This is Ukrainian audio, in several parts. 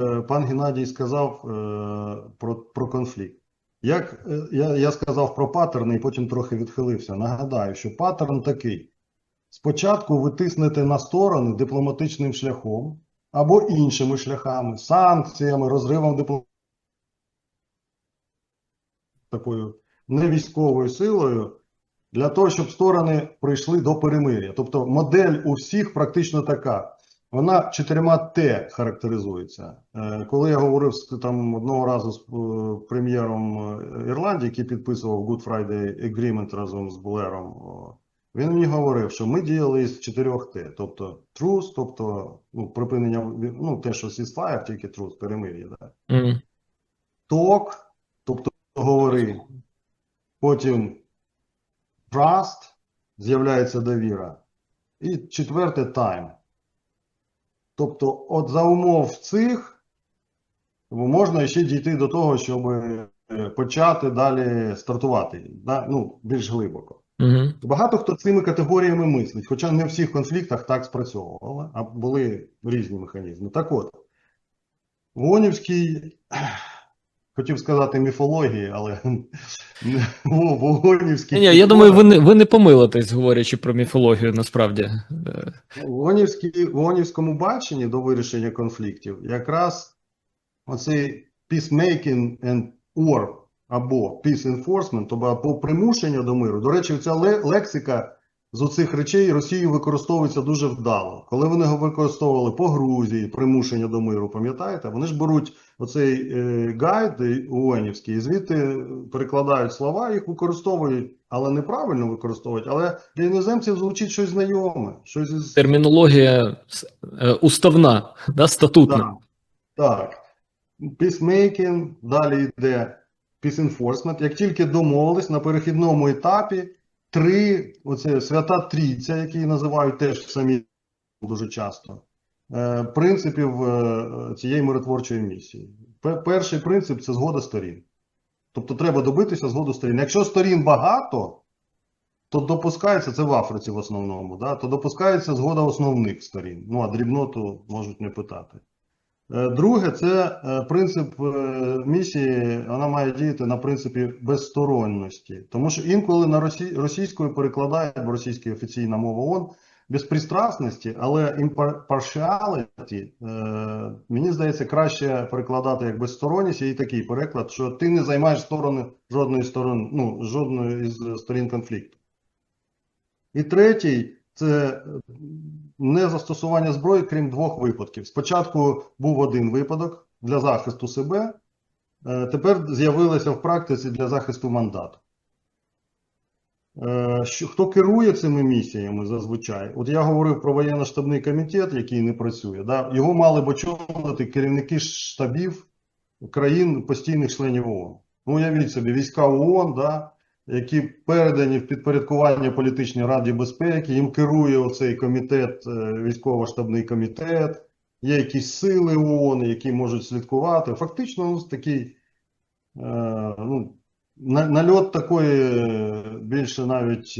е, пан Геннадій сказав е, про, про конфлікт. Як е, я, я сказав про паттерни і потім трохи відхилився. Нагадаю, що паттерн такий: спочатку ви тиснете на сторони дипломатичним шляхом або іншими шляхами, санкціями, розривом дипломатичних такою невійськовою силою для того, щоб сторони прийшли до перемир'я. Тобто модель у всіх практично така. Вона чотирма Т характеризується. Е, Коли я говорив там одного разу з е, прем'єром е, Ірландії, який підписував Good Friday Agreement разом з Блером, він мені говорив, що ми діяли з чотирьох Т. Тобто truce, тобто ну, припинення, ну те, що ceasefire, тільки truce, перемир'я. Да? Мгм. Talk, тобто говори. Потім trust, з'являється довіра. І четверте time. Тобто, от за умов цих можна ще дійти до того, щоб е, почати далі стартувати, да? ну, більш глибоко. Мгм. Багато хто цими категоріями мислить, хоча не в всіх конфліктах так спрацьовувало, а були різні механізми. Так от, в Онівській, хотів сказати міфології, але в Вогонівський. Ні, я думаю, ви не, ви не помилитесь, говорячи про міфологію, насправді. Е, В Вогонівському баченні до вирішення конфліктів якраз оцей peacemaking and or або peace enforcement, тобто примушення до миру. До речі, ця лексика з оцих речей Росією використовується дуже вдало. Коли вони його використовували по Грузії, примушення до миру, пам'ятаєте? Вони ж беруть оцей е, гайд ООНівський і звідти перекладають слова, їх використовують, але неправильно використовують. Але для іноземців звучить щось знайоме, щось із Термінологія е, уставна, да, статутна. Так. Так. Peacemaking, далі йде peace enforcement. Як тільки домовились на перехідному етапі, три, оце свята трійця, які називають теж самі дуже часто, е, принципів е, цієї миротворчої місії. Перший принцип це згода сторін. Тобто треба добитися згоду сторін. Якщо сторін багато, то допускається, це в Африці в основному, да, то допускається згода основних сторін. Ну, а дрібноту можуть не питати. Е, Друге, це е, принцип е, місії, вона має діяти на принципі безсторонності. Тому що інколи на росі... російською перекладають, бо російська офіційна мова ООН, безпристрасності, але е, мені здається, краще перекладати як безсторонність. І такий переклад, що ти не займаєш сторони жодної сторони, ну, жодної із сторін конфлікту. І третій це е, не застосування зброї, крім двох випадків. Спочатку був один випадок для захисту себе, е, тепер з'явилося в практиці для захисту мандату. Е, хто керує цими місіями зазвичай? От я говорив про воєнно-штабний комітет, який не працює. Да? Його мали б очолити керівники штабів країн постійних членів ООН. Ну, уявіть собі, війська ООН, да? Які передані в підпорядкування політичній раді безпеки, їм керує оцей комітет, е, військово-штабний комітет, є якісь сили ООН, які можуть слідкувати. Фактично, ну, такий е, ну, нальот такої е, більше навіть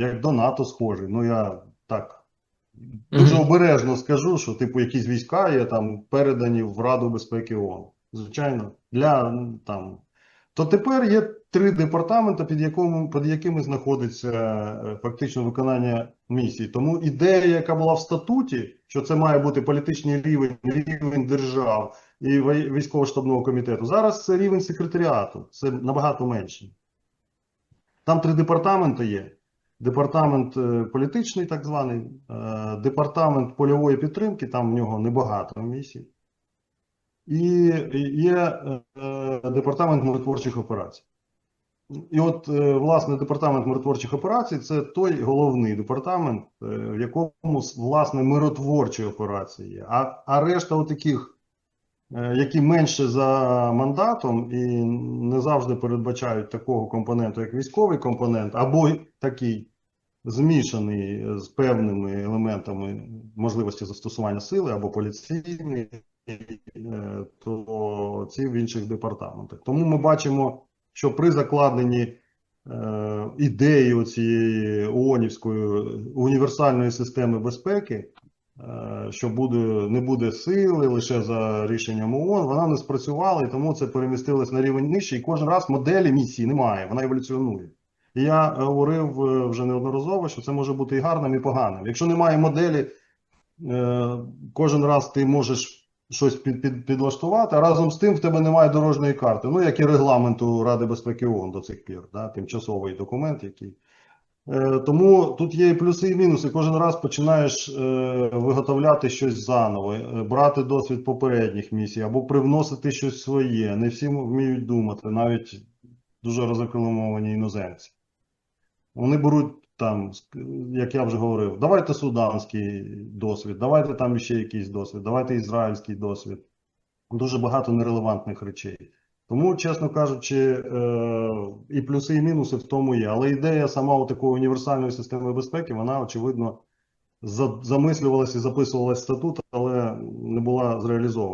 як до НАТО схожий. Ну, я так дуже обережно скажу, що типу якісь війська є там передані в Раду безпеки ООН. Звичайно, для там. То тепер є три департаменти, під якому, під якими знаходиться е, фактично виконання місії. Тому ідея, яка була в статуті, що це має бути політичний рівень, рівень держав і військово-штабного комітету, зараз це рівень секретаріату, це набагато менше. Там три департаменти є. Департамент е, політичний, так званий, е, департамент польової підтримки, там в нього небагато місій. І є е, департамент миротворчих операцій. І от, е, власне, департамент миротворчих операцій це той головний департамент, е, в якому, власне, миротворчі операції є. А, а решта отаких, е, які менше за мандатом і не завжди передбачають такого компоненту, як військовий компонент, або такий змішаний з певними елементами можливості застосування сили або поліційний, то ці в інших департаментах. Тому ми бачимо, що при закладенні е, ідеї цієї ООНівської універсальної системи безпеки, е, що буде, не буде сили лише за рішенням ООН, вона не спрацювала, і тому це перемістилось на рівень нижче, і кожен раз моделі місії немає, вона еволюціонує. І я е, говорив е, вже неодноразово, що це може бути і гарним, і поганим. Якщо немає моделі, е, кожен раз ти можеш щось під, під, підлаштувати, а разом з тим в тебе немає дорожньої карти. Ну, як і регламенту Ради безпеки ООН до цих пір, да, тимчасовий документ, який. Е, Тому тут є і плюси, і мінуси. Кожен раз починаєш е, виготовляти щось заново, е, брати досвід попередніх місій або привносити щось своє. Не всі вміють думати, навіть дуже розрекламовані іноземці. Вони беруть там, як я вже говорив, давайте суданський досвід, давайте там ще якийсь досвід, давайте ізраїльський досвід. Дуже багато нерелевантних речей. Тому, чесно кажучи, е, і плюси, і мінуси в тому є. Але ідея сама у такої універсальної системи безпеки, вона, очевидно, за- замислювалась і записувалась в статут, але не була зреалізована.